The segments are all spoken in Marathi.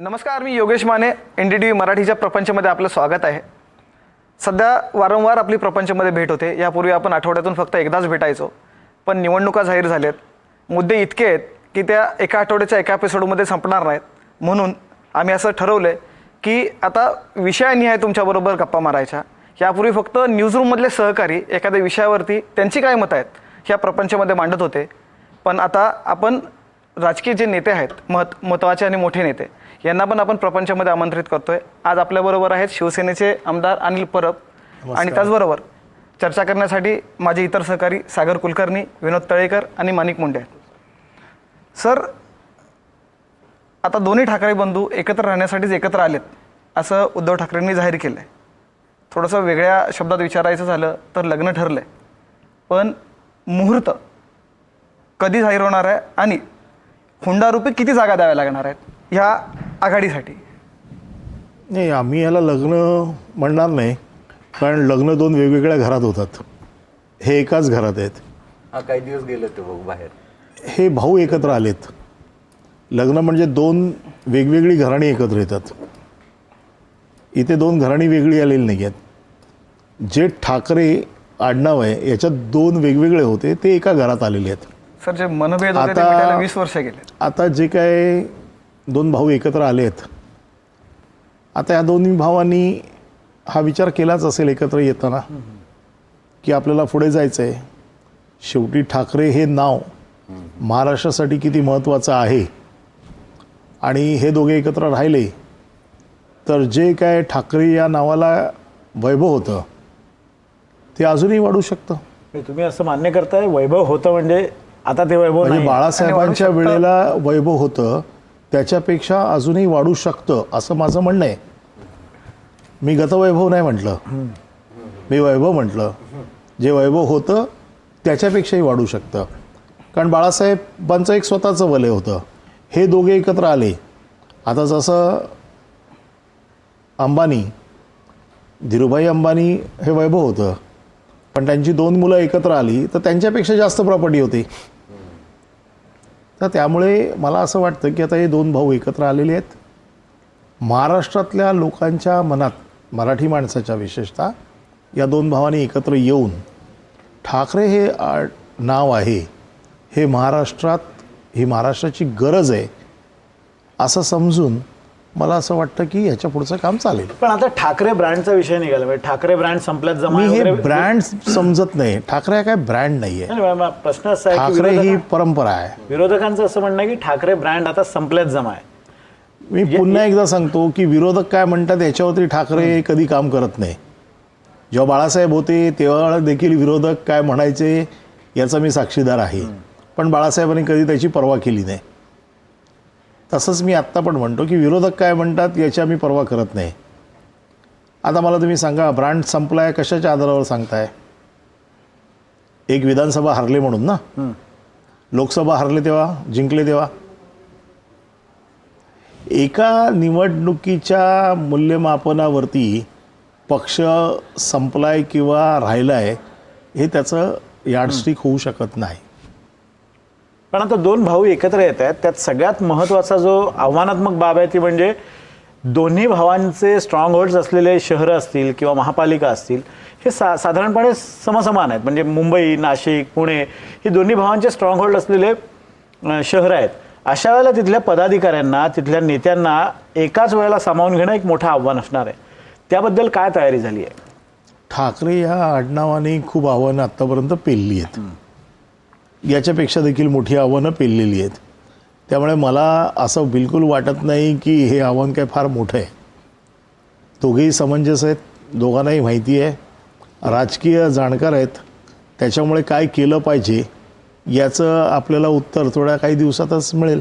नमस्कार मी Yogesh Mane N D T V मराठीच्या प्रपंचमध्ये आपलं स्वागत आहे. सध्या वारंवार आपली प्रपंचमध्ये भेट होते. यापूर्वी आपण आठवड्यातून फक्त एकदाच भेटायचो. पण निवडणुका जाहीर झाल्यात. मुद्दे इतके आहेत की त्या एका आठवड्याच्या एका एपिसोडमध्ये संपणार नाहीत. म्हणून आम्ही असं ठरवलं आहे की आता विषयानिहाय तुमच्याबरोबर गप्पा मारायच्या. यापूर्वी फक्त न्यूजरूममधले सहकारी एखाद्या विषयावरती त्यांची काय मतं आहेत ह्या प्रपंचमध्ये मांडत होते. पण आता आपण राजकीय जे नेते आहेत महत् महत्त्वाचे आणि मोठे नेते यांना पण आपण प्रपंचामध्ये आमंत्रित करतोय. आज आपल्याबरोबर आहेत शिवसेनेचे आमदार अनिल परब. आणि त्याचबरोबर चर्चा करण्यासाठी माझे इतर सहकारी सागर कुलकर्णी विनोद तळेकर आणि माणिक मुंडे आहेत. सर आता दोन्ही ठाकरे बंधू एकत्र राहण्यासाठीच एकत्र आलेत असं उद्धव ठाकरेंनी जाहीर केलं आहे थोडंसं वेगळ्या शब्दात विचारायचं झालं तर लग्न ठरलं आहे पण मुहूर्त कधी जाहीर होणार आहे आणि हुंडारूपी किती जागा द्याव्या लागणार आहेत? ह्या आघाडीसाठी. नाही आम्ही याला लग्न म्हणणार नाही कारण लग्न दोन वेगवेगळ्या घरात होतात. हे एकाच घरात आहेत. हा काही दिवस गेले ते भाऊ बाहेर. हे भाऊ एकत्र आलेत. लग्न म्हणजे दोन वेगवेगळी घराणी एकत्र येतात. इथे दोन घराणी वेगळी आलेली नाही आहेत. जे ठाकरे आडनाव आहे याच्यात दोन वेगवेगळे होते ते एका घरात आलेले आहेत. सर जे मनभेद होते ते आता- वीस वर्ष गेले आता जे काय दोन भाऊ एकत्र आले आहेत आता या दोन्ही भावांनी हा विचार केलाच असेल एकत्र येताना की आपल्याला पुढे जायचं आहे शेवटी ठाकरे हे नाव महाराष्ट्रासाठी किती महत्त्वाचं आहे. आणि हे दोघे एकत्र राहिले तर जे काय ठाकरे या नावाला वैभव होतं ते अजूनही वाढू शकतं. तुम्ही असं मान्य करताय वैभव होतं म्हणजे आता ते वैभव म्हणजे बाळासाहेबांच्या. वेळेला वैभव होतं त्याच्यापेक्षा अजूनही वाढू शकतं असं माझं म्हणणं आहे. मी गतवैभव नाही म्हटलं. मी वैभव म्हटलं. जे वैभव होतं त्याच्यापेक्षाही वाढू शकतं. कारण बाळासाहेबांचं एक स्वतःचं वलय होतं. हे दोघे एकत्र आले. आता जसं अंबानी धीरूभाई अंबानी हे वैभव होतं. पण त्यांची दोन मुलं एकत्र आली तर त्यांच्यापेक्षा जास्त प्रॉपर्टी होती. तर त्यामुळे मला असं वाटतं की आता हे दोन भाऊ एकत्र आलेले आहेत. महाराष्ट्रातल्या लोकांच्या मनात मराठी माणसाच्या विशेषतः या दोन भावांनी एकत्र येऊन ठाकरे हे आ- नाव आहे हे महाराष्ट्रात ही महाराष्ट्राची गरज आहे असं समजून मला असं वाटतं की ह्याच्या पुढचं काम चालेल. पण आता ठाकरे ब्रँडचा विषय निघाला म्हणजे ठाकरे ब्रँड संपल्यात जमा मी हे वगैरे ब्रँड समजत नाही. ठाकरे हा काय ब्रँड नाही आहे. नाही, प्रश्न असा आहे की ठाकरे ही विरोधका- परंपरा आहे. विरोधकांचं असं म्हणणं आहे की ठाकरे ब्रँड आता संपल्यात जमा आहे. मी पुन्हा एकदा सांगतो की विरोधक काय म्हणतात याच्यावरती ठाकरे कधी काम करत नाही. जेव्हा बाळासाहेब होते तेव्हा देखील विरोधक काय म्हणायचे याचा मी साक्षीदार आहे. पण बाळासाहेबांनी कधी त्याची पर्वा केली नाही. तसंच मी आत्ता पण म्हणतो की विरोधक काय म्हणतात याची आम्ही पर्वा करत नाही. आता मला तुम्ही सांगा ब्रँड संपलाय कशाच्या आधारावर सांगताय? एक विधानसभा हरले म्हणून ना? लोकसभा हरले तेव्हा? जिंकले तेव्हा? एका निवडणुकीच्या मूल्यमापनावरती पक्ष संपलाय किंवा राहिलाय हे त्याचं यार्डस्टिक होऊ शकत नाही. पण आता दोन भाऊ एकत्र येत आहेत त्यात सगळ्यात महत्त्वाचा जो आव्हानात्मक बाब आहे ती म्हणजे दोन्ही भावांचे स्ट्रॉंग होल्ड्स असलेले शहरं असतील किंवा महापालिका असतील हे सा साधारणपणे समसमान आहेत. म्हणजे मुंबई नाशिक पुणे ही दोन्ही भावांचे स्ट्रॉंग होल्ड असलेले शहरं आहेत. अशा वेळेला तिथल्या पदाधिकाऱ्यांना तिथल्या नेत्यांना एकाच वेळेला सामावून घेणं एक मोठं आव्हान असणार आहे. त्याबद्दल काय तयारी झाली आहे? ठाकरे या आडनावाने खूप आव्हानं आत्तापर्यंत पेलली आहेत. याच्यापेक्षा देखील मोठी आव्हानं पेललेली आहेत. त्यामुळे मला असं बिलकुल वाटत नाही की हे आव्हान काय फार मोठं आहे. दोघेही समंजस आहेत दोघांनाही माहिती आहे. राजकीय जाणकार आहेत. त्याच्यामुळे काय केलं पाहिजे याचं आपल्याला उत्तर थोड्या काही दिवसातच मिळेल.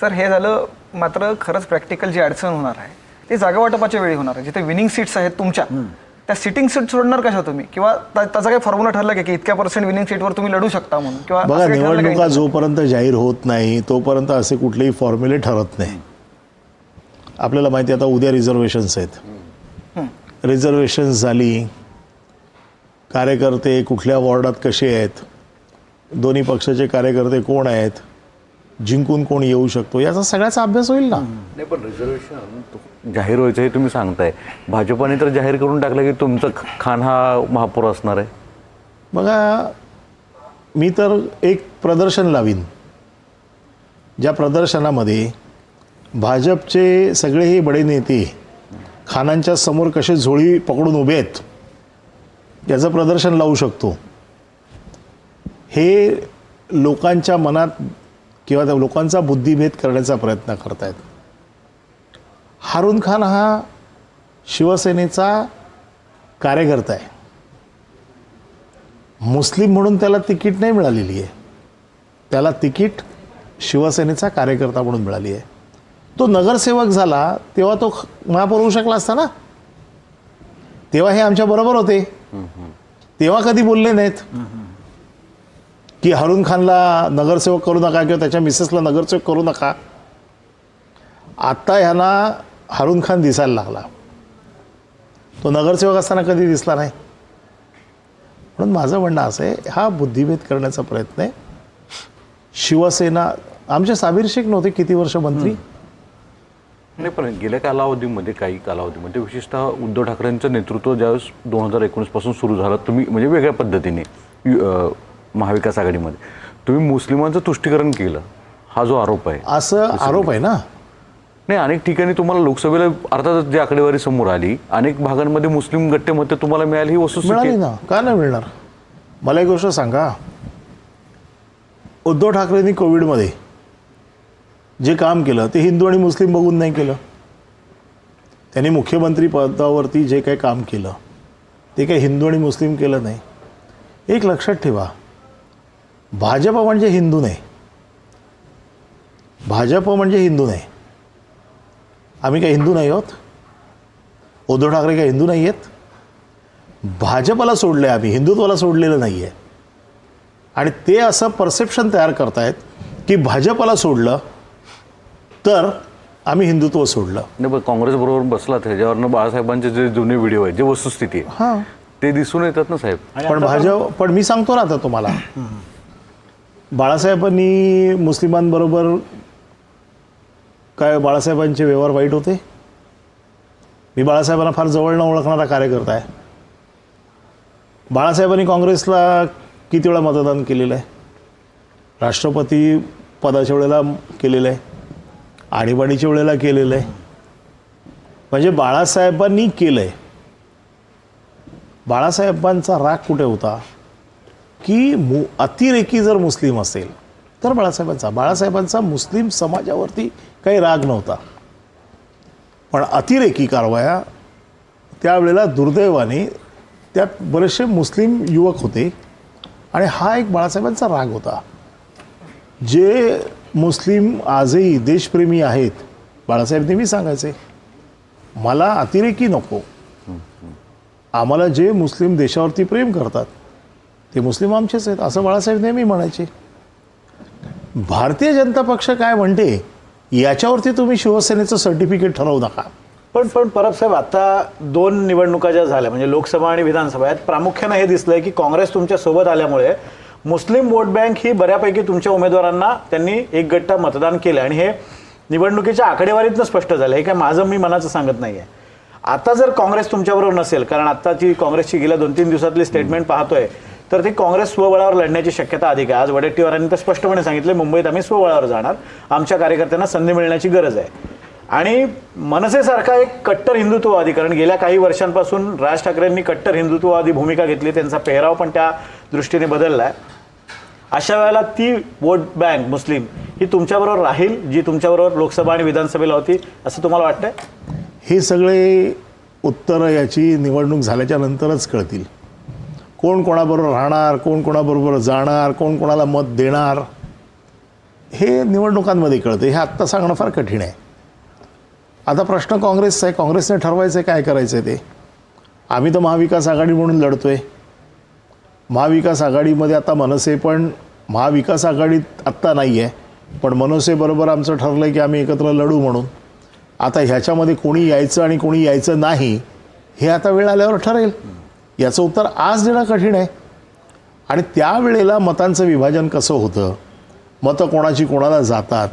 सर हे झालं मात्र खरंच प्रॅक्टिकल जी अडचण होणार आहे ती जागा वाटपाच्या वेळी होणार आहे. जिथे विनिंग सीट्स आहेत तुमच्या त्या सिटिंग सीट सोडणार कशा तुम्ही? किंवा त्या- त्याचा काही फॉर्म्युला ठरला का की इतक्या पर्सेंट विनिंग सीटवर तुम्ही लढू शकता म्हणून? किंवा बघा निवडणुका? जोपर्यंत जाहीर होत नाही तोपर्यंत असे कुठलेही फॉर्म्युले ठरत नाही. आपल्याला माहिती आहे आता उद्या रिझर्वेशन्स आहेत. रिझर्वेशन्स झाली कार्यकर्ते कुठल्या वॉर्डात कसे आहेत दोन्ही पक्षाचे कार्यकर्ते कोण आहेत जिंकून कोण येऊ शकतो याचा सगळ्याचा अभ्यास होईल ना? नाही पण रिझर्वेशन जाहीर व्हायचं हे तुम्ही सांगताय. भाजपाने तर जाहीर करून टाकलं की तुमचं खान हा महापौर असणार आहे. बघा मी तर एक प्रदर्शन लावीन. ज्या प्रदर्शनामध्ये भाजपचे सगळे हे बडे नेते खानांच्या समोर कसे झोळी पकडून उभे आहेत याचं प्रदर्शन लावू शकतो. हे लोकांच्या मनात किंवा त्या लोकांचा बुद्धिभेद करण्याचा प्रयत्न करतायत. हारून खान हा शिवसेनेचा कार्यकर्ता आहे. मुस्लिम म्हणून त्याला तिकीट नाही मिळालेली आहे. त्याला तिकीट शिवसेनेचा कार्यकर्ता म्हणून मिळाली आहे. तो नगरसेवक झाला तेव्हा तो महापौर होऊ शकला असता ना? तेव्हा हे आमच्या बरोबर होते. तेव्हा कधी बोलले नाहीत. की हरून खानला नगरसेवक करू नका किंवा त्याच्या मिसेसला नगरसेवक करू नका. आत्ता ह्यांना हारून खान दिसायला लागला. तो नगरसेवक असताना कधी दिसला नाही. म्हणून माझं म्हणणं असं आहे हा बुद्धिभेद करण्याचा प्रयत्न आहे. शिवसेना आमचे साबीर शेख नव्हते किती वर्ष मंत्री? नाही पण गेल्या कालावधीमध्ये काही कालावधीमध्ये विशेषतः उद्धव ठाकरेंचं नेतृत्व ज्यावेळेस दोन हजार एकोणीसपासून सुरू झालं तुम्ही म्हणजे वेगळ्या पद्धतीने महाविकास आघाडीमध्ये. तुम्ही मुस्लिमांचं तुष्टीकरण केलं हा जो आरोप आहे. असं आरोप आहे ना? नाही अनेक ठिकाणी तुम्हाला लोकसभेला अर्थातच जी आकडेवारी समोर आली अनेक भागांमध्ये मुस्लिम गट्टे मते तुम्हाला मिळाली ही वस्तुस्थिती मिळाली. ना. का नाही मिळणार? मला एक गोष्ट सांगा. उद्धव ठाकरेंनी कोविडमध्ये जे काम केलं ते हिंदू आणि मुस्लिम बघून नाही केलं. त्यांनी मुख्यमंत्री पदावरती जे काही काम केलं ते काही हिंदू आणि मुस्लिम केलं नाही. एक लक्षात ठेवा. भाजप म्हणजे हिंदू नाही. भाजप म्हणजे हिंदू नाही. आम्ही काही हिंदू नाही आहोत. उद्धव ठाकरे काही हिंदू नाही आहेत. भाजपला सोडलं आहे आम्ही हिंदुत्वाला सोडलेलं नाही आहे आणि ते असं परसेप्शन तयार करतायत की भाजपला सोडलं तर आम्ही हिंदुत्व सोडलं. नाही पण काँग्रेस बरोबर बसला त्याच्यावरनं बाळासाहेबांचे जे जुने व्हिडिओ आहेत जे वस्तुस्थिती आहे हां. ते दिसून येतात ना साहेब? पण भाजप पण मी सांगतो ना आता तुम्हाला. बाळासाहेबांनी मुस्लिमांबरोबर काय बाळासाहेबांचे व्यवहार वाईट होते? मी बाळासाहेबांना फार जवळनं ओळखणारा कार्यकर्ता आहे. बाळासाहेबांनी काँग्रेसला किती वेळा मतदान केलेलं आहे? राष्ट्रपती पदाच्या वेळेला केलेलं आहे. आणीबाणीच्या वेळेला केलेलं आहे. म्हणजे बाळासाहेबांनी केलं आहे बाळासाहेबांचा राग कुठे होता? की मु अतिरेकी जर मुस्लिम असेल तर बाळासाहेबांचा. बाळासाहेबांचा मुस्लिम समाजावरती काही राग नव्हता. पण अतिरेकी कारवाया त्यावेळेला दुर्दैवाने त्यात बरेचसे मुस्लिम युवक होते आणि हा एक बाळासाहेबांचा राग होता. जे मुस्लिम आजही देशप्रेमी आहेत बाळासाहेब नेहमी सांगायचे मला अतिरेकी नको. आम्हाला जे मुस्लिम देशावरती प्रेम करतात ते मुस्लिम आमचेच आहेत. असं बाळासाहेब नेहमी म्हणायचे. भारतीय जनता पक्ष काय म्हणते याच्यावरती तुम्ही शिवसेनेचं सर्टिफिकेट ठरवू नका. पण पण परब साहेब आता दोन निवडणुका ज्या झाल्या म्हणजे लोकसभा आणि विधानसभा यात प्रामुख्यानं हे दिसलंय की काँग्रेस तुमच्यासोबत आल्यामुळे मुस्लिम वोट बँक ही बऱ्यापैकी तुमच्या उमेदवारांना त्यांनी एक गट्टा मतदान केलं आणि हे निवडणुकीच्या आकडेवारीतनं स्पष्ट झालं हे काय माझं मी मनाचं सांगत नाही आहे आता जर काँग्रेस तुमच्याबरोबर नसेल कारण आत्ताची काँग्रेसची गेल्या दोन तीन दिवसातली स्टेटमेंट पाहतोय तर ती काँग्रेस स्वबळावर लढण्याची शक्यता अधिक आहे. आज वडेट्टीवारांनी तर स्पष्टपणे सांगितले मुंबईत आम्ही स्वबळावर जाणार. आमच्या कार्यकर्त्यांना संधी मिळण्याची गरज आहे. आणि मनसेसारखा एक कट्टर हिंदुत्ववादी कारण गेल्या काही वर्षांपासून राज ठाकरेंनी कट्टर हिंदुत्ववादी भूमिका घेतली त्यांचा पेहराव पण त्या दृष्टीने बदलला आहे. अशा वेळेला ती वोट बँक मुस्लिम ही तुमच्याबरोबर राहील जी तुमच्याबरोबर लोकसभा आणि विधानसभेला होती असं तुम्हाला वाटतंय? हे सगळे उत्तरं याची निवडणूक झाल्याच्या नंतरच कळतील. कोण कोणाबरोबर राहणार कोण कोणाबरोबर जाणार कोण कोणाला मत देणार हे निवडणुकांमध्ये कळतं. हे आत्ता सांगणं फार कठीण आहे. आता प्रश्न काँग्रेसचा आहे. काँग्रेसने ठरवायचं आहे काय करायचं आहे ते. आम्ही तर महाविकास आघाडी म्हणून लढतो आहे महाविकास आघाडीमध्ये आता मनसे पण महाविकास आघाडीत आत्ता नाही आहे पण मनसेबरोबर आमचं ठरलं आहे की आम्ही एकत्र लढू म्हणून. आता ह्याच्यामध्ये कोणी यायचं आणि कोणी यायचं नाही हे आता वेळ आल्यावर ठरेल. याचं उत्तर आज देणं कठीण आहे. आणि त्यावेळेला मतांचं विभाजन कसं होतं? मतं कोणाची कोणाला जातात?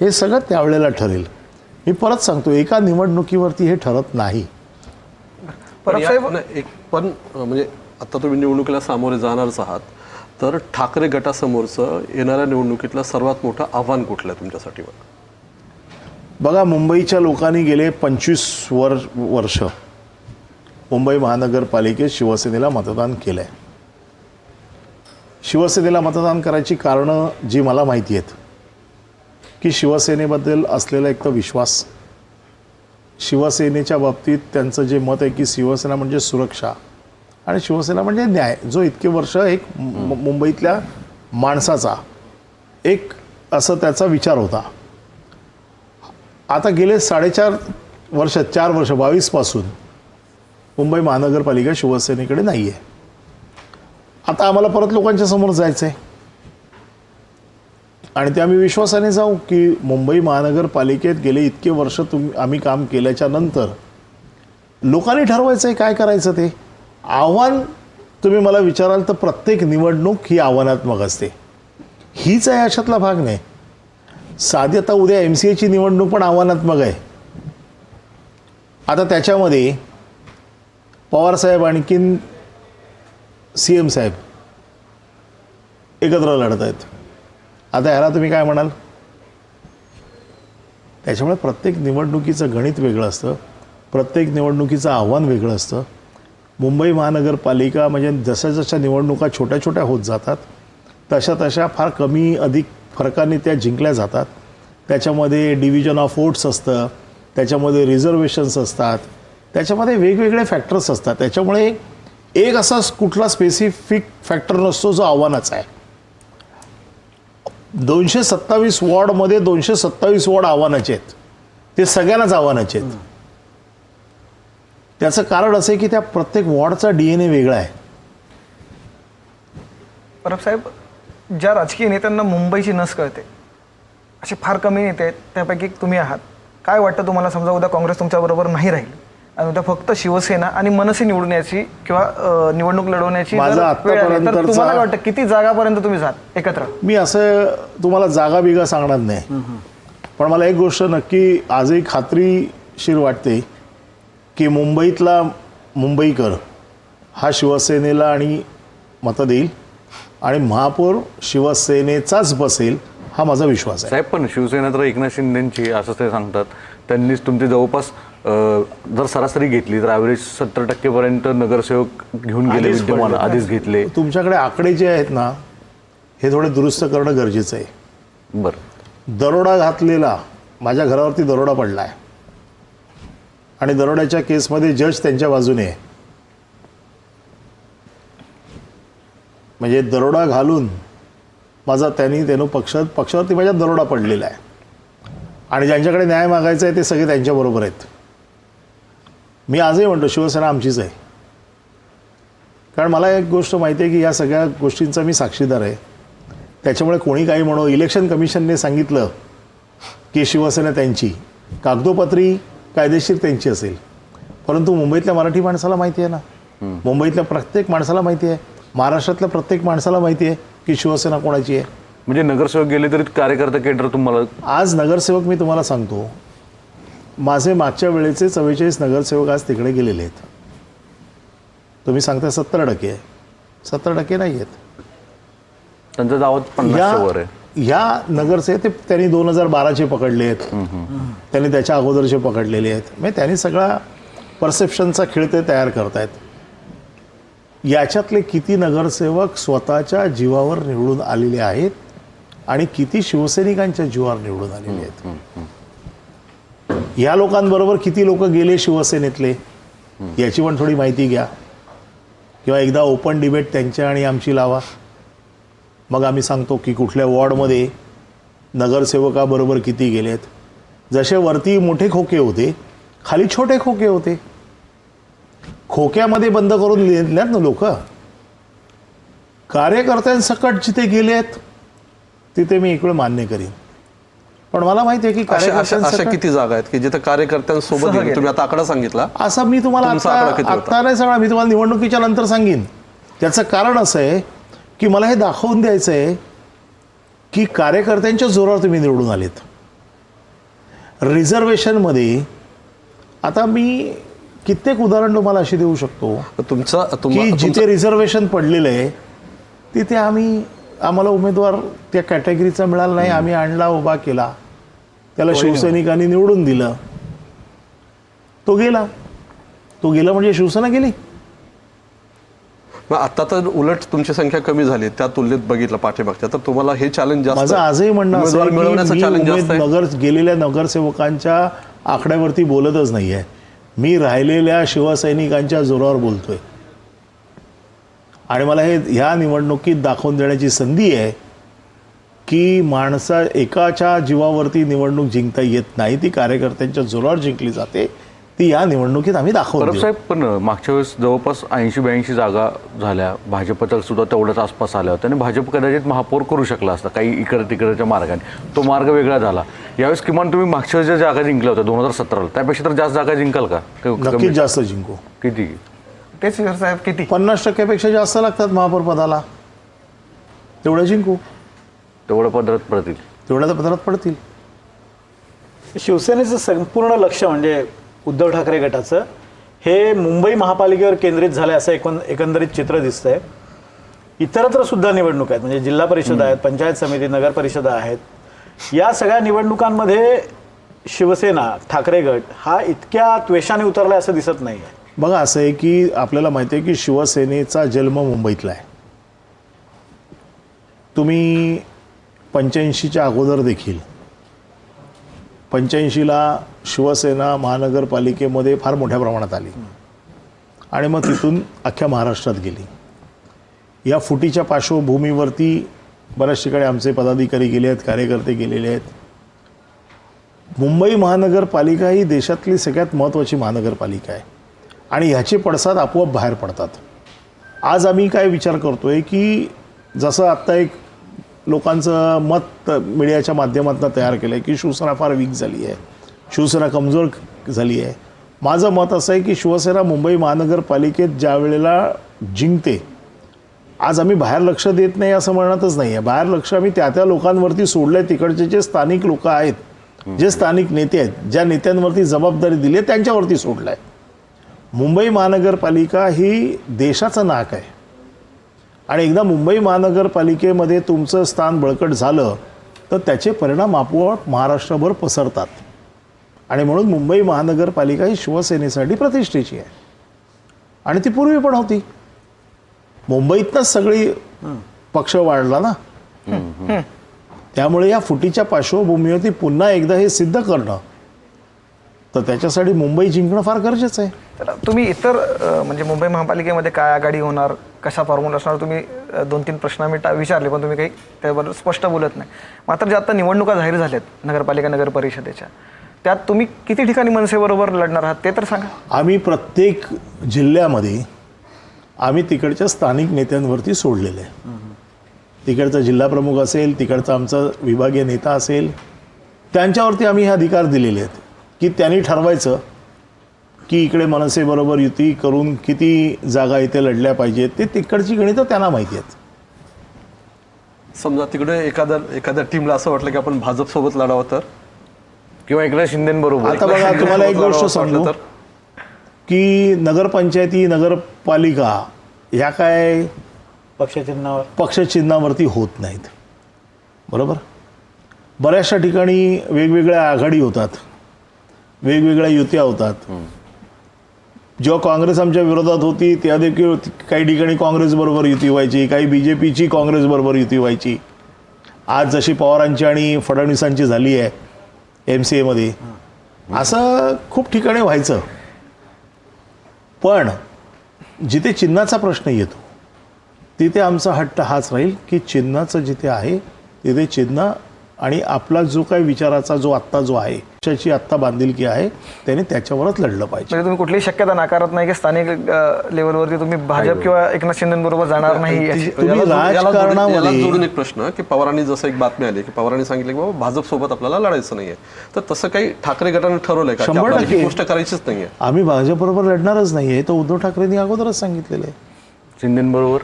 हे सगळं त्यावेळेला ठरेल. मी परत सांगतो एका निवडणुकीवरती हे ठरत नाही. पण एक पण म्हणजे आता तुम्ही निवडणुकीला सामोरे जाणारच आहात. तर ठाकरे गटासमोरचं येणाऱ्या निवडणुकीतलं सर्वात मोठं आव्हान कुठलं आहे तुमच्यासाठी? बघा बघा मुंबईच्या लोकांनी गेले पंचवीस वर वर्ष. मुंबई महानगरपालिकेत शिवसेनेला मतदान केलं आहे शिवसेनेला मतदान करायची कारणं जी मला माहिती आहेत की शिवसेनेबद्दल असलेला एक तर विश्वास. शिवसेनेच्या बाबतीत त्यांचं जे मत आहे की शिवसेना म्हणजे सुरक्षा आणि शिवसेना म्हणजे न्याय जो इतके वर्ष एक मुंबईतल्या माणसाचा एक असं त्याचा विचार होता. आता गेले साडेचार वर्ष चार वर्ष बावीसपासून मुंबई महानगरपालिका शिवसेनेकडे नाही आहे आता आम्हाला परत लोकांच्या समोर जायचं आहे आणि ते आम्ही विश्वासाने जाऊ की मुंबई महानगरपालिकेत गेले इतके वर्ष तुम आम्ही काम केल्याच्यानंतर लोकांनी ठरवायचं आहे काय करायचं ते. आव्हान तुम्ही मला विचाराल तर प्रत्येक निवडणूक ही आव्हानात्मक असते. हीच आहे अशातला भाग नाही. साधी आता उद्या एम सी एची निवडणूक पण आव्हानात्मक आहे. आता त्याच्यामध्ये पवारसाहेब आणखीन सी एम साहेब एकत्र लढत आहेत. आता ह्याला तुम्ही काय म्हणाल? त्याच्यामुळे प्रत्येक निवडणुकीचं गणित वेगळं असतं. प्रत्येक निवडणुकीचं आव्हान वेगळं असतं. मुंबई महानगरपालिका म्हणजे जशा जशा निवडणुका छोट्या छोट्या होत जातात तशा तशा फार कमी अधिक फरकाने त्या जिंकल्या जातात. त्याच्यामध्ये डिव्हिजन ऑफ वोट्स असतं. त्याच्यामध्ये रिझर्वेशन्स असतात. त्याच्यामध्ये वेगवेगळे फॅक्टर्स असतात. त्याच्यामुळे एक असा कुठला स्पेसिफिक फॅक्टर नसतो जो आव्हानाचा आहे. दोनशे सत्तावीस वॉर्डमध्ये दोनशे सत्तावीस वॉर्ड आव्हानाचे आहेत. ते सगळ्यांनाच आव्हानाचे आहेत. त्याचं कारण असं आहे की त्या प्रत्येक वॉर्डचा डी एन ए वेगळा आहे. परब साहेब ज्या राजकीय नेत्यांना मुंबईची नस कळते असे फार कमी नेते आहेत त्यापैकी तुम्ही आहात. काय वाटतं तुम्हाला समजा उद्या काँग्रेस तुमच्याबरोबर नाही राहील? आणि उद्या फक्त शिवसेना आणि मनसे निवडून याची किंवा अं, निवडणूक लढवण्याची माझा जर वेळ आली, तर आत्तापर्यंतचा- तुम्हाला काय वाटतं किती जागापर्यंत तुम्ही जाल एकत्र? मी असं तुम्हाला जागा बिगा सांगणार नाही. पण मला एक गोष्ट नक्की आजही खात्रीशीर वाटते की मुंबईतला मुंबईकर हा शिवसेनेला आणि मतं देईल आणि महापौर शिवसेनेचाच बसेल हा माझा विश्वास आहे. साहेब पण शिवसेना तर एकनाथ शिंदेची असं ते सांगतात. त्यांनीच तुमचे जवळपास जर सरासरी घेतली तर ॲव्हरेज सत्तर टक्केपर्यंत नगरसेवक घेऊन गेले आधीच विद्यमान पडले. आधीच घेतले. तुमच्याकडे आकडे जे आहेत ना हे थोडे दुरुस्त करणं गरजेचं आहे. बरं. दरोडा घातलेला माझ्या घरावरती दरोडा पडला आहे आणि दरोड्याच्या केसमध्ये जज त्यांच्या बाजूने आहे. म्हणजे दरोडा घालून माझा त्यांनी त्यानं पक्ष पक्षावरती माझ्या दरोडा पडलेला आहे. आणि ज्यांच्याकडे न्याय मागायचा आहे ते सगळे त्यांच्याबरोबर आहेत. मी आजही म्हणतो शिवसेना आमचीच आहे. कारण मला एक गोष्ट माहिती आहे की या सगळ्या गोष्टींचा मी साक्षीदार आहे. त्याच्यामुळे कोणी काही म्हणो इलेक्शन कमिशनने सांगितलं की शिवसेना त्यांची. कागदोपत्री कायदेशीर त्यांची असेल. परंतु मुंबईतल्या मराठी माणसाला माहिती आहे ना. मुंबईतल्या प्रत्येक माणसाला माहिती आहे. महाराष्ट्रातल्या प्रत्येक माणसाला माहिती आहे की शिवसेना कोणाची आहे. म्हणजे नगरसेवक गेले तरी कार्यकर्ता केंद्र तुम्हाला आज नगरसेवक मी तुम्हाला सांगतो माझे मागच्या वेळेचे चव्वेचाळीस नगरसेवक आज तिकडे गेलेले आहेत. तुम्ही सांगता सत्तर टक्के सत्तर टक्के नाही आहेत. त्यांचा दावत वर आहे. या नगरचे ते त्यांनी दोन हजार बाराचे पकडले आहेत. त्यांनी त्याच्या अगोदरचे पकडलेले आहेत. म्हणजे त्यांनी सगळा परसेप्शनचा खेळ ते तयार करतायत. याच्यातले किती नगरसेवक स्वतःच्या जीवावर निवडून आलेले आहेत आणि किती शिवसैनिकांच्या जीवावर निवडून आलेले आहेत? या लोकांबरोबर किती लोक गेले शिवसेनेतले याची पण थोडी माहिती घ्या. किंवा एकदा ओपन डिबेट त्यांच्या आणि आमची लावा. मग आम्ही सांगतो की कुठल्या वॉर्डमध्ये नगरसेवकाबरोबर किती गेलेत. जसे वरती मोठे खोके होते खाली छोटे खोके होते. खोक्यामध्ये बंद करून लिहिल्यात ना लोक. कार्यकर्त्यांसकट जिथे गेलेत तिथे मी इकडे मान्य करीन. पण मला माहिती आहे की अशा किती जागा आहेत की जिथे कार्यकर्त्यांसोबत? तुम्ही आता आकडा सांगितला असं मी तुम्हाला आता नाही सांगणार मी तुम्हाला निवडणुकीच्या नंतर सांगेन. त्याचं कारण असं आहे की मला हे दाखवून द्यायचं आहे की कार्यकर्त्यांच्या जोरावर तुम्ही निवडून आलेत. रिझर्वेशनमध्ये आता मी कित्येक उदाहरण तुम्हाला अशी देऊ शकतो तुमचा की तुम्हा- जिथे रिझर्वेशन पडलेलं आहे तिथे आम्ही आम्हाला उमेदवार त्या कॅटेगरीचा मिळाला नाही आम्ही आणला उभा केला. त्याला शिवसैनिकांनी निवडून दिलं. तो गेला. तो गेला म्हणजे शिवसेना गेली. मग आता तर उलट तुमची संख्या कमी झाली. त्या तुलनेत बघितलं पाठीमागच्या. तर तुम्हाला हे चॅलेंज जास्त माझं. आजही म्हणणं नगर गेलेल्या नगरसेवकांच्या आकड्यावरती बोलतच नाही आहे मी राहिलेल्या शिवसैनिकांच्या जोरावर बोलतोय. आणि मला हे ह्या निवडणुकीत दाखवून देण्याची संधी आहे. की माणसा एकाच्या जीवावरती निवडणूक जिंकता येत नाही ती कार्यकर्त्यांच्या जोरावर जिंकली जाते ती या निवडणुकीत आम्ही देऊ. साहेब पण मागच्या वेळेस जवळपास ऐंशी ब्याऐंशी जागा झाल्या. भाजपच्या सुद्धा तेवढ्याच आसपास आल्या होत्या आणि भाजप कदाचित महापौर करू शकला असता काही इकडे तिकडच्या मार्गाने. तो मार्ग वेगळा झाला. यावेळेस किमान तुम्ही मागच्या वेळेस ज्या जागा जिंकल्या होत्या दोन हजार सतराला त्यापेक्षा तर जास्त जागा जिंकाल का? नक्कीच जास्त जिंकू. किती? तेच सर साहेब किती? पन्नास टक्क्यापेक्षा जास्त लागतात महापौर पदाला. तेवढं जिंकू. तेवढं पदरात पडतील. तेवढ्या तर पदरात पडतील. शिवसेनेचं संपूर्ण लक्ष म्हणजे उद्धव ठाकरे गटाचं हे मुंबई महापालिकेवर केंद्रित झालं असं एकूण एकंदरीत चित्र दिसतंय. इतरत्र सुद्धा निवडणूक आहेत म्हणजे जिल्हा परिषद आहेत पंचायत समिती नगर परिषदा आहेत. या सगळ्या निवडणुकांमध्ये शिवसेना ठाकरे गट हा इतक्या त्वेषाने उतरलाय असं दिसत नाही आहे बघा असं आहे की आपल्याला माहिती आहे की शिवसेनेचा जन्म मुंबईतला आहे. तुम्ही पंच्याऐंशीच्या अगोदर देखील. पंच्याऐंशीला शिवसेना महानगरपालिकेमध्ये फार मोठ्या प्रमाणात आली. आणि मग तिथून अख्ख्या महाराष्ट्रात गेली. या फुटीच्या पार्श्वभूमीवरती बऱ्याच ठिकाणी आमचे पदाधिकारी गेले आहेत कार्यकर्ते गेलेले आहेत. मुंबई महानगरपालिका ही देशातली सगळ्यात महत्त्वाची महानगरपालिका आहे. आणि ह्याचे पडसाद आपोआप बाहेर पडतात. आज आम्ही काय विचार करतो आहे की जसं आत्ता एक लोकांचं मत मीडियाच्या माध्यमातून तयार केलं आहे की शिवसेना फार वीक झाली आहे. शिवसेना कमजोर झाली आहे. माझं मत असं आहे की शिवसेना मुंबई महानगरपालिकेत ज्या वेळेला जिंकते आज आम्ही बाहेर लक्ष देत नाही असं म्हणतच नाही आहे बाहेर लक्ष आम्ही त्या त्या लोकांवरती सोडलं आहे तिकडचे जे स्थानिक लोक आहेत जे स्थानिक नेते आहेत ज्या नेत्यांवरती जबाबदारी दिली आहे त्यांच्यावरती सोडलं आहे मुंबई महानगरपालिका ही देशाचं नाक आहे. आणि एकदा मुंबई महानगरपालिकेमध्ये तुमचं स्थान बळकट झालं तर त्याचे परिणाम आपोआप महाराष्ट्रभर पसरतात. आणि म्हणून मुंबई महानगरपालिका ही शिवसेनेसाठी प्रतिष्ठेची आहे. आणि ती पूर्वी पण होती. मुंबईतनंच सगळी पक्ष वाढला ना. त्यामुळे या फुटीच्या पार्श्वभूमीवरती पुन्हा एकदा हे सिद्ध करणं तर त्याच्यासाठी मुंबई जिंकणं फार गरजेचं आहे. तर तुम्ही इतर अ, म्हणजे मुंबई महापालिकेमध्ये काय आघाडी होणार कशा फॉर्म्युला असणार तुम्ही अ, दोन तीन प्रश्न मी टा- विचारले पण तुम्ही काही त्याबद्दल स्पष्ट बोलत नाही. मात्र ज्या आता निवडणुका जाहीर झाल्यात नगरपालिका नगर परिषदेच्या त्यात तुम्ही किती ठिकाणी मनसेबरोबर लढणार आहात ते तर सांगा. आम्ही प्रत्येक जिल्ह्यामध्ये आम्ही तिकडच्या स्थानिक नेत्यांवरती सोडलेलं आहे. तिकडचा जिल्हा प्रमुख असेल तिकडचा आमचा विभागीय नेता असेल त्यांच्यावरती आम्ही हे अधिकार दिलेले आहेत. की त्यांनी ठरवायचं की इकडे मनसेबरोबर युती करून किती जागा इथे लढल्या पाहिजेत ते तिकडची गणितं त्यांना माहिती आहेत. समजा तिकडे एखाद्या एखाद्या टीमला असं वाटलं की आपण भाजप सोबत लढावं तर? किंवा एकनाथ शिंदेबरोबर. आता बघा तुम्हाला एक गोष्ट सांगू. की नगरपंचायती नगरपालिका ह्या काय पक्षचिन्हावर. पक्षचिन्हावरती होत नाहीत. बरोबर? बऱ्याचशा ठिकाणी वेगवेगळ्या आघाडी होतात. वेगवेगळ्या युत्या होतात जेव्हा काँग्रेस आमच्या विरोधात होती त्या देखील काही ठिकाणी काँग्रेसबरोबर युती व्हायची काही बी जे पीची काँग्रेसबरोबर युती व्हायची. आज जशी पवारांची आणि फडणवीसांची झाली आहे एम सी एमध्ये असं खूप ठिकाणी व्हायचं. पण जिथे चिन्हाचा प्रश्न येतो तिथे आमचा हट्ट हाच राहील की चिन्हाचं जिथे आहे तिथे चिन्ह आणि आपला जो काही विचाराचा जो आत्ता जो आहे पक्षाची आत्ता बांधिलकी आहे त्याने त्याच्यावरच लढलं पाहिजे. म्हणजे तुम्ही कुठलीही शक्यता नाकारत नाही की स्थानिक लेवलवरती तुम्ही भाजप किंवा एकनाथ शिंदेबरोबर जाणार नाही. याची तुम्ही याला राजकारणामध्ये- जोडून एक प्रश्न की पवारांनी जसं एक बातमी आली की पवारांनी सांगितलं की बाबा भाजप सोबत आपल्याला लढायचं नाहीये. तर तसं काही ठाकरे गटाने ठरवलंय का? की शंभर आपल्याला ही टक्के. गोष्ट करायचीच नाहीये. आम्ही भाजपबरोबर लढणारच नाही आहे तर उद्धव ठाकरेंनी अगोदरच सांगितलेलं आहे. शिंदेबरोबर?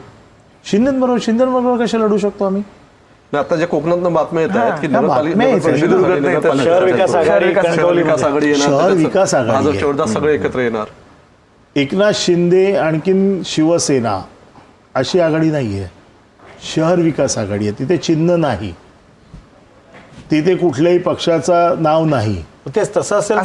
शिंदेबरोबर शिंदेबरोबर कशा लढू शकतो आम्ही? आता ज्या कोकणातनं बातम्या येत आहेत की शहर विकास आघाडी विकास- येणार विकास सगळे एकत्र येणार. एकनाथ शिंदे आणखीन शिवसेना अशी आघाडी नाही आहे शहर विकास आघाडी आहे. तिथे चिन्ह नाही. तिथे कुठल्याही पक्षाचा नाव नाही. तेच तसं असेल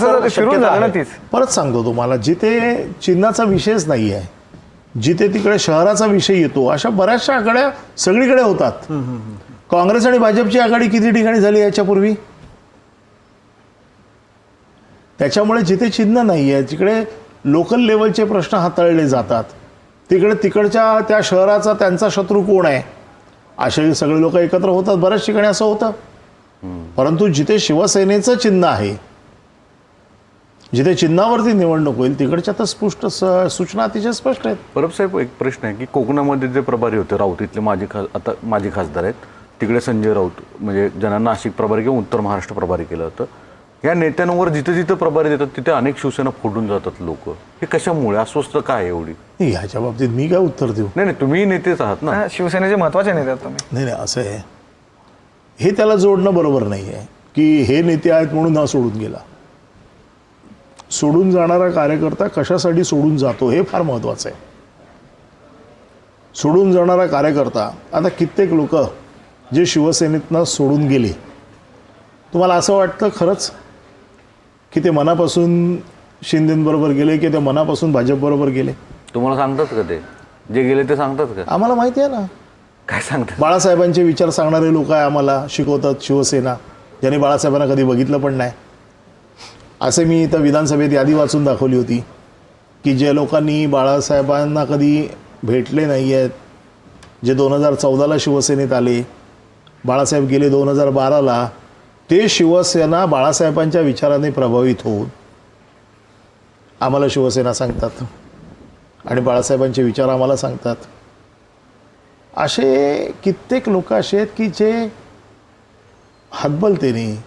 परत सांगतो तुम्हाला जिथे चिन्हाचा विषयच नाही आहे जिथे तिकडे शहराचा विषय येतो अशा बऱ्याचशा आघाड्या सगळीकडे होतात. काँग्रेस आणि भाजपची आघाडी किती ठिकाणी झाली याच्यापूर्वी? त्याच्यामुळे जिथे चिन्ह नाही आहे तिकडे लोकल लेवलचे प्रश्न हाताळले जातात. तिकडे तिकडच्या त्या शहराचा त्यांचा शत्रू कोण आहे? असे सगळे लोक एकत्र होतात बऱ्याच ठिकाणी असं होतं. परंतु जिथे शिवसेनेचं चिन्ह आहे जिथे चिन्हावरती निवडणूक होईल तिकडच्या तर स्पष्ट स- सूचना अतिशय स्पष्ट आहेत. परब साहेब एक प्रश्न आहे की कोकणामध्ये जे प्रभारी होते राऊत इथले माजी खा आता माजी खासदार आहेत तिकडे संजय राऊत म्हणजे ज्यांना नाशिक प्रभारी किंवा उत्तर महाराष्ट्र प्रभारी केलं होतं या नेत्यांवर जिथे जिथे प्रभारी देतात तिथे अनेक शिवसेना फोडून जातात लोक. हे कशामुळे? अस्वस्थ काय एवढी? ह्याच्या बाबतीत मी काय उत्तर देऊ? नाही नाही तुम्ही नेतेच आहात ना. शिवसेनेचे महत्त्वाचे नेते आहेत तुम्ही. नाही नाही असं आहे. हे त्याला जोडणं बरोबर नाही आहे की हे नेते आहेत म्हणून हा सोडून गेला. सोडून जाणारा कार्यकर्ता कशासाठी सोडून जातो हे फार महत्त्वाचं आहे. सोडून जाणारा कार्यकर्ता आता कित्येक लोक जे शिवसेनेतनं सोडून गेले. तुम्हाला असं वाटतं खरंच की ते मनापासून शिंदेबरोबर गेले की ते मनापासून भाजपबरोबर गेले? तुम्हाला सांगतात का ते? जे गेले ते सांगतात का? आम्हाला माहिती आहे ना. काय सांगतात? बाळासाहेबांचे विचार सांगणारे लोक आहे आम्हाला शिकवतात शिवसेना. ज्यांनी बाळासाहेबांना कधी बघितलं पण नाही. असे मी इथं विधानसभेत यादी वाचून दाखवली होती की जे लोकांनी बाळासाहेबांना कधी भेटले नाही आहेत जे दोन हजार चौदाला शिवसेनेत आले बाळासाहेब गेले दोन हजार बाराला ते शिवसेना बाळासाहेबांच्या विचाराने प्रभावित होऊन आम्हाला शिवसेना सांगतात आणि बाळासाहेबांचे विचार आम्हाला सांगतात. असे कित्येक लोक असे आहेत की जे हतबलतेने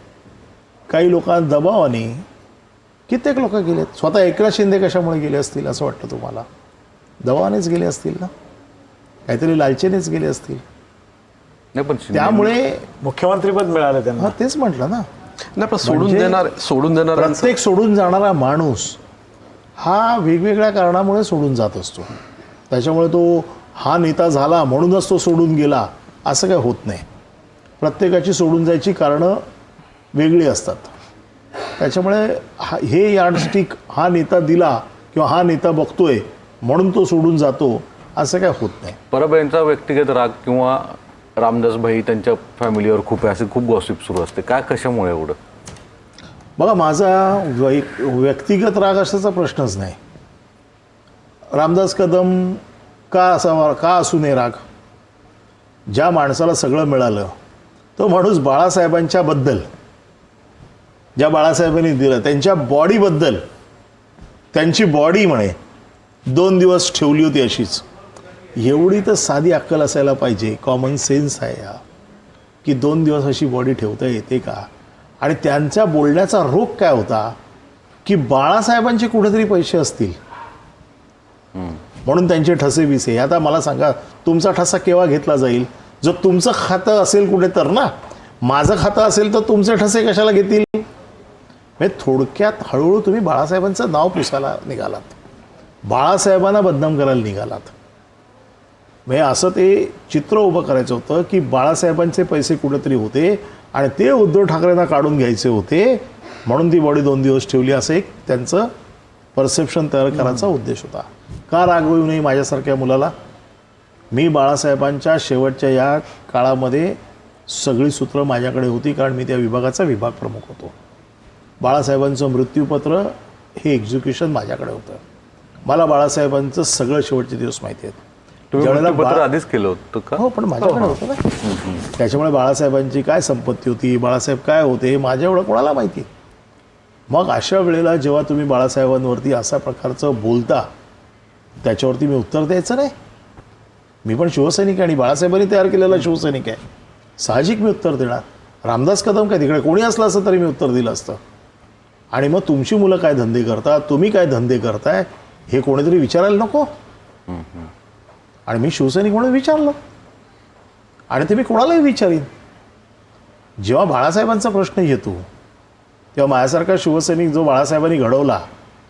काही लोकांना दबावाने कित्येक लोक गेलेत. स्वतः एकनाथ शिंदे कशामुळे गेले असतील असं वाटतं तुम्हाला? दबावानेच गेले असतील ना? काहीतरी लालचेनेच गेले असतील? नाही पण शिंदे- त्यामुळे मुख्यमंत्रीपद मिळालं त्यांना. हा तेच म्हटलं ना. नाही पण सोडून म्हणजे देणार सोडून देणाऱ्यांचं प्रत्येक सोडून जाणारा माणूस हा वेगवेगळ्या कारणामुळे सोडून जात असतो. त्याच्यामुळे तो हा नेता झाला म्हणूनच तो सोडून गेला असं काय होत नाही. प्रत्येकाची सोडून जायची कारणं वेगळी असतात. त्याच्यामुळे हा हे यार्डस्टिक हा नेता दिला किंवा हा नेता बघतोय म्हणून तो सोडून जातो असं काय होत नाही. परब यांचा व्यक्तिगत राग किंवा रामदास भाई त्यांच्या फॅमिलीवर खूप आहे असे खूप गॉसिप सुरू असते. काय कशामुळे एवढं? बघा माझा वै व्यक्तिगत राग असाचा प्रश्नच नाही. रामदास कदम का असावा का असू नये राग? ज्या माणसाला सगळं मिळालं तो माणूस बाळासाहेबांच्याबद्दल ज्या बाळासाहेबांनी दिलं त्यांच्या बॉडीबद्दल त्यांची बॉडी म्हणे दोन दिवस ठेवली होती अशीच. एवढी तर साधी अक्कल असायला पाहिजे. कॉमन सेन्स आहे हा. की दोन दिवस अशी बॉडी ठेवता येते का? आणि त्यांच्या बोलण्याचा रोग काय होता? की बाळासाहेबांचे कुठेतरी पैसे असतील. म्हणून त्यांचे ठसे बिसे आता मला सांगा तुमचा ठसा केव्हा घेतला जाईल? जर तुमचं खातं असेल कुठे तर ना? माझं खातं असेल तर तुमचे ठसे कशाला घेतील? म्हणजे थोडक्यात हळूहळू तुम्ही बाळासाहेबांचं नाव पुसायला निघालात. बाळासाहेबांना बदनाम करायला निघालात. म्हणजे असं ते चित्र उभं करायचं होतं की बाळासाहेबांचे पैसे कुठेतरी होते आणि ते उद्धव ठाकरेंना काढून घ्यायचे होते म्हणून ती बॉडी दोन दिवस ठेवली असं एक त्यांचं परसेप्शन तयार करायचा उद्देश होता. का रागवू नये माझ्यासारख्या मुलाला? मी बाळासाहेबांच्या शेवटच्या या काळामध्ये सगळी सूत्रं माझ्याकडे होती कारण मी त्या विभागाचा विभाग प्रमुख होतो. बाळासाहेबांचं मृत्यूपत्र हे एक्झिक्युशन माझ्याकडे होतं. मला बाळासाहेबांचं सगळं शेवटचे दिवस माहिती आहेत. तुम्ही आधीच केलं होतं का? हो पण माझ्याकडे होतं ना. त्याच्यामुळे बाळासाहेबांची काय संपत्ती होती? बाळासाहेब काय होते? हे माझ्या एवढं कोणाला माहिती? मग अशा वेळेला जेव्हा तुम्ही बाळासाहेबांवरती अशा प्रकारचं बोलता त्याच्यावरती मी उत्तर द्यायचं नाही. मी पण शिवसैनिक आहे आणि बाळासाहेबांनी तयार केलेला शिवसैनिक आहे. साहजिक मी उत्तर देणार. रामदास कदम काय तिकडे कोणी असलं असतं तरी मी उत्तर दिलं असतं. आणि मग तुमची मुलं काय धंदे करतात? तुम्ही काय धंदे करताय? हे कोणीतरी विचारायला नको. आणि मी शिवसैनिक म्हणून विचारलं. आणि ते मी कोणालाही विचारीन. जेव्हा बाळासाहेबांचा प्रश्न येतो तेव्हा माझ्यासारखा शिवसैनिक जो बाळासाहेबांनी घडवला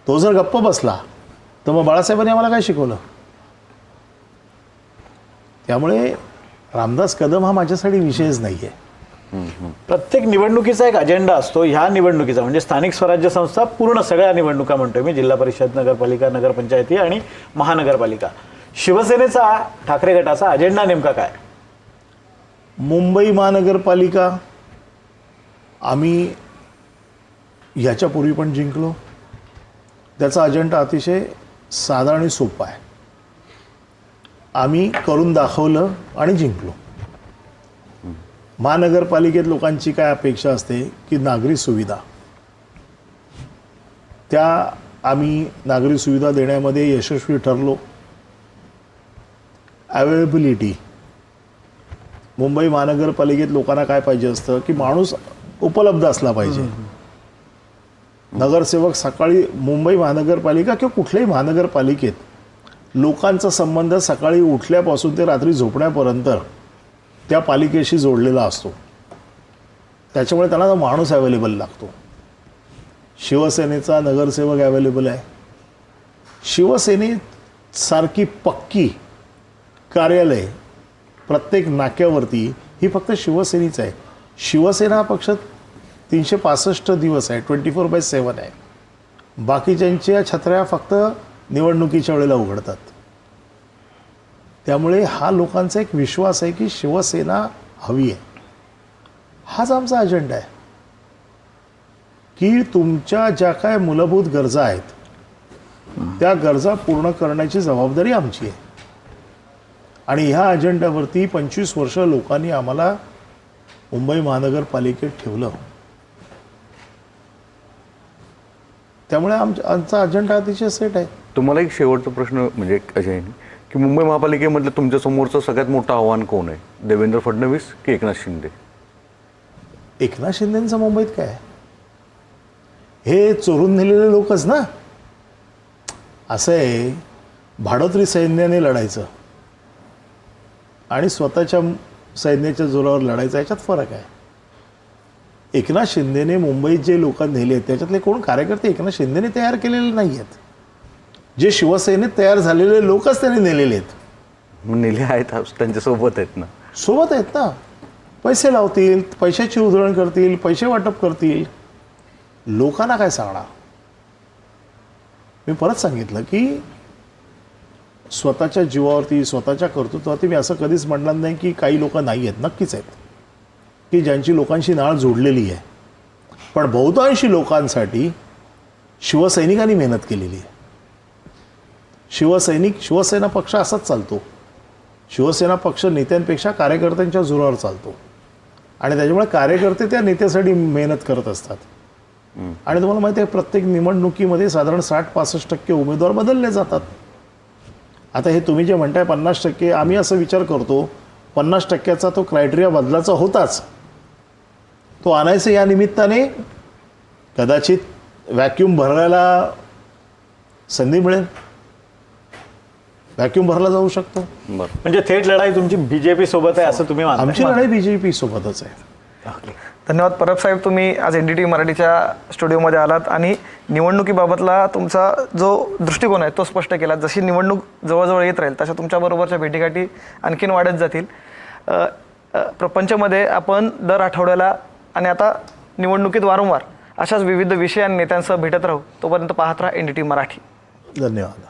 तो जर गप्प बसला तर मग बाळासाहेबांनी आम्हाला काय शिकवलं? त्यामुळे रामदास कदम हा माझ्यासाठी विषयच नाही आहे प्रत्येक निवडणुकीचा एक अजेंडा असतो. ह्या निवडणुकीचा म्हणजे स्थानिक स्वराज्य संस्था पूर्ण सगळ्या निवडणुका म्हणतोय मी जिल्हा परिषद नगरपालिका नगरपंचायती आणि महानगरपालिका. शिवसेनेचा ठाकरे गटाचा अजेंडा नेमका काय? मुंबई महानगरपालिका आम्ही याच्यापूर्वी पण जिंकलो. त्याचा अजेंडा अतिशय साधा आणि सोपा आहे. आम्ही करून दाखवलं आणि जिंकलो. महानगरपालिकेत लोकांची काय अपेक्षा असते? की नागरी सुविधा. त्या आम्ही नागरी सुविधा देण्यामध्ये यशस्वी ठरलो. अवेलेबिलिटी मुंबई महानगरपालिकेत लोकांना काय पाहिजे असतं? की माणूस उपलब्ध असला पाहिजे. नगरसेवक सकाळी मुंबई महानगरपालिका किंवा कुठल्याही महानगरपालिकेत लोकांचा संबंध सकाळी उठल्यापासून ते रात्री झोपण्यापर्यंत त्या पालिकेशी जोडलेला असतो. त्याच्यामुळे त्यांना माणूस अवेलेबल लागतो. शिवसेनेचा नगरसेवक अवेलेबल आहे. शिवसेनेसारखी पक्की कार्यालय प्रत्येक नाक्यावरती ही फक्त शिवसेनेच आहे. शिवसेना हा पक्ष तीनशे पासष्ट दिवस आहे ट्वेंटी फोर बाय सेवन आहे. बाकीच्यांच्या छत्र्या फक्त निवडणुकीच्या वेळेला उघडतात. त्यामुळे हा लोकांचा एक विश्वास आहे की शिवसेना हवी आहे. हाच आमचा अजेंडा आहे. की तुमच्या ज्या काय मूलभूत गरजा आहेत त्या गरजा पूर्ण करण्याची जबाबदारी आमची आहे. आणि ह्या अजेंड्यावरती पंचवीस वर्ष लोकांनी आम्हाला मुंबई महानगरपालिकेत ठेवलं. त्यामुळे आमच्या आमचा अजेंडा अतिशय सेट आहे. तुम्हाला एक शेवटचा प्रश्न म्हणजे आहे की मुंबई महापालिकेमधलं तुमच्या समोरचं सगळ्यात मोठं आव्हान कोण आहे? देवेंद्र फडणवीस की एकनाथ शिंदे? एकनाथ शिंदेचं मुंबईत काय? आहे? हे चोरून नेलेले लोकच ना? असं आहे भाडोत्री सैन्याने लढायचं. आणि स्वतःच्या सैन्याच्या जोरावर लढायचं याच्यात फरक आहे. एकनाथ शिंदेने मुंबईत जे लोक नेले आहेत त्याच्यातले कोण कार्यकर्ते एकनाथ शिंदेने तयार केलेले नाही आहेत जे शिवसेनेत तयार झालेले लोकच त्यांनी नेलेले आहेत. नेले आहेत त्यांच्यासोबत आहेत ना. सोबत आहेत ना. पैसे लावतील पैशाची उधळण करतील पैसे वाटप करतील. लोकांना काय सांगणार? मी परत सांगितलं की स्वतःच्या जीवावरती स्वतःच्या कर्तृत्वावरती मी असं कधीच म्हणणार नाही की काही लोक नाही आहेत. नक्कीच आहेत. की ज्यांची लोकांशी नाळ जोडलेली आहे. पण बहुतांशी लोकांसाठी शिवसैनिकांनी मेहनत केलेली आहे. शिवसैनिक शिवसेना पक्ष असाच चालतो. शिवसेना पक्ष नेत्यांपेक्षा कार्यकर्त्यांच्या जोरावर चालतो. आणि त्याच्यामुळे कार्यकर्ते त्या नेत्यासाठी मेहनत करत असतात. आणि तुम्हाला माहिती आहे प्रत्येक निवडणुकीमध्ये साधारण साठ पासष्ट टक्के उमेदवार बदलले जातात. आता हे तुम्ही जे म्हणताय पन्नास टक्के आम्ही असं विचार करतो पन्नास टक्क्याचा तो क्रायटेरिया बदलाचा होताच. तो आणायचं या निमित्ताने कदाचित व्हॅक्यूम भरायला संधी मिळेल. व्हॅक्यूम भरला जाऊ शकतो. बरं. म्हणजे थेट लढाई तुमची बीजेपी सोबत आहे असं तुम्ही आमची लढाई बी जे पी सोबतच आहे. धन्यवाद. परब साहेब तुम्ही आज एन डी टी मराठीच्या स्टुडिओमध्ये आलात आणि निवडणुकीबाबतला तुमचा जो दृष्टिकोन आहे तो स्पष्ट केला. जशी निवडणूक जवळजवळ येत राहील तशा तुमच्याबरोबरच्या भेटीगाठी आणखीन वाढत जातील. प्रपंचमध्ये आपण दर आठवड्याला आणि आता निवडणुकीत वारंवार अशाच विविध विषय आणि नेत्यांसह भेटत राहू तोपर्यंत पाहत राहा एन डी टी मराठी. धन्यवाद.